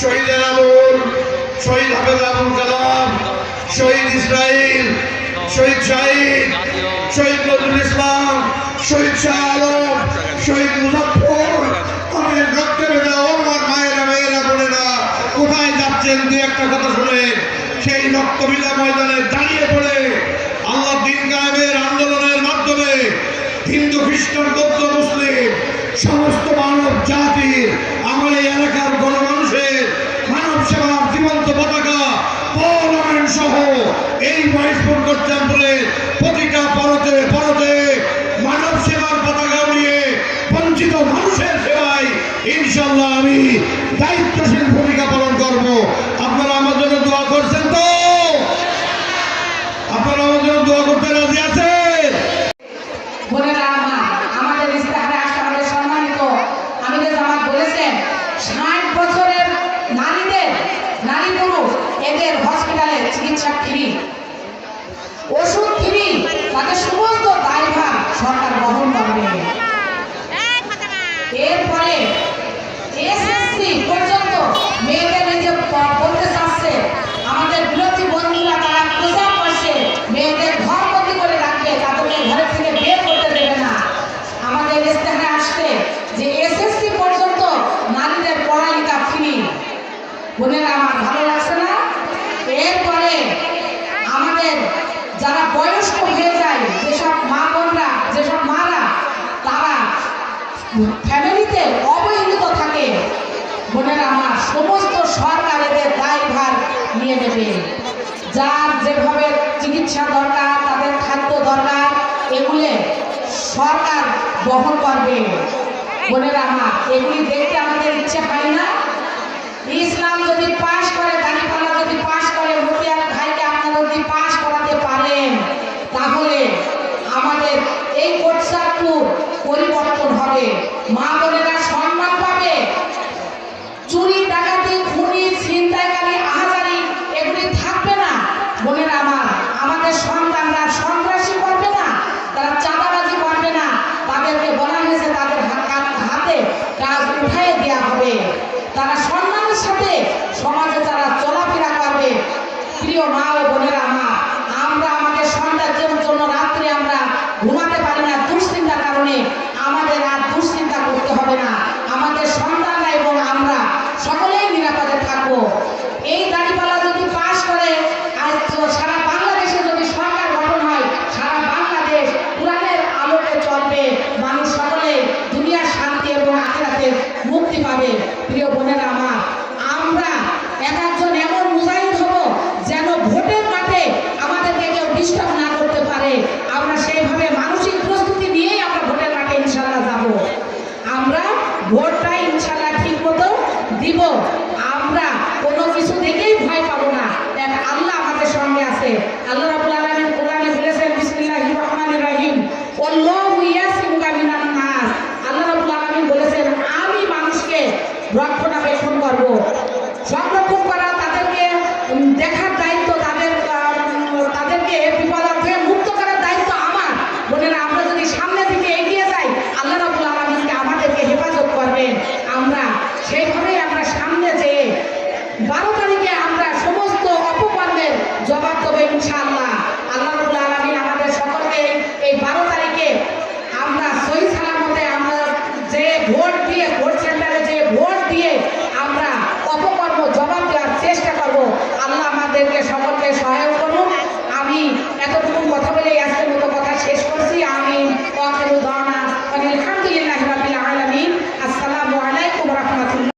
শহীদ এনামুল, শহীদ হাফেজ আবুল কালাম, শহীদ ইসরাইল, শহীদ শাহিদ, শহীদ নজরুল ইসলাম, শহীদ শাহ আলম, শহীদ মুজাফর আমি রক্তে বেদা আমার মায়েরা মেয়েরা কোথায় যাচ্ছেন দু একটা কথা শুনে? সেই রক্তবিদা ময়দানে দাঁড়িয়ে পড়ে আল্লাহ দিন কায়েমের আন্দোলনের মাধ্যমে হিন্দু, খ্রিস্টান, বৌদ্ধ, মুসলিম, সমস্ত মানব জাতির আমার এই এলাকার গণমানুষের মানব সেবার জীবন্ত পতাকা পার্লামেন্ট সহ এই মহেশপুর বলে প্রতিটা পরতে পরতে মানব সেবার পতাকা নিয়ে বঞ্চিত মানুষের সেবায় ইনশাল্লাহ আমি দায়িত্বশীল ভূমিকা পালন করব। আপনারা আমার জন্য দোয়া করছেন তো? আপনারা আমার জন্য দোয়া করতে রাজি বোনেরা আমাদের সম্মানিত বলেছেন, ষাট বছরের এদের হসপিটালে চিকিৎসা ফ্রি ওষুধ ফ্রি তাদের সমস্ত দায়ভার সরকার বহন করবে এরপরে এসএসসি পর্যন্ত মেয়েদের এই যে প- চাচ্ছে আমাদের বিরোধী বন্ধুরা তারা প্রচার করছে মেয়েদের ঘর বন্দি করে রাখবে তাদেরকে ঘরে থেকে বের করতে দেবে না। আমাদের ইস্তেহারে আসছে যে এসএসসি পর্যন্ত নারীদের পড়ালেখা ফ্রি। বোনেরা আমার ভালো লাগছে না এরপরে আমাদের যারা বয়স্ক হয়ে যায়, যেসব মা বোনরা, যেসব মারা, তারা ফ্যামিলিতে অবহেলিত থাকে। বোনেরা, আমার সমস্ত সরকার এদের দায়ভার নিয়ে নেবে। যার যেভাবে চিকিৎসা দরকার, তাদের খাদ্য দরকার, এগুলি সরকার বহন করবে। বোনেরা, আমার এগুলি দেখতে আমাদের ইচ্ছে হয় এই কোটসাপুর পরিবর্তন হবে মা বোনেরা সম্মান পাবে। চুরি Thank you. দিয়ে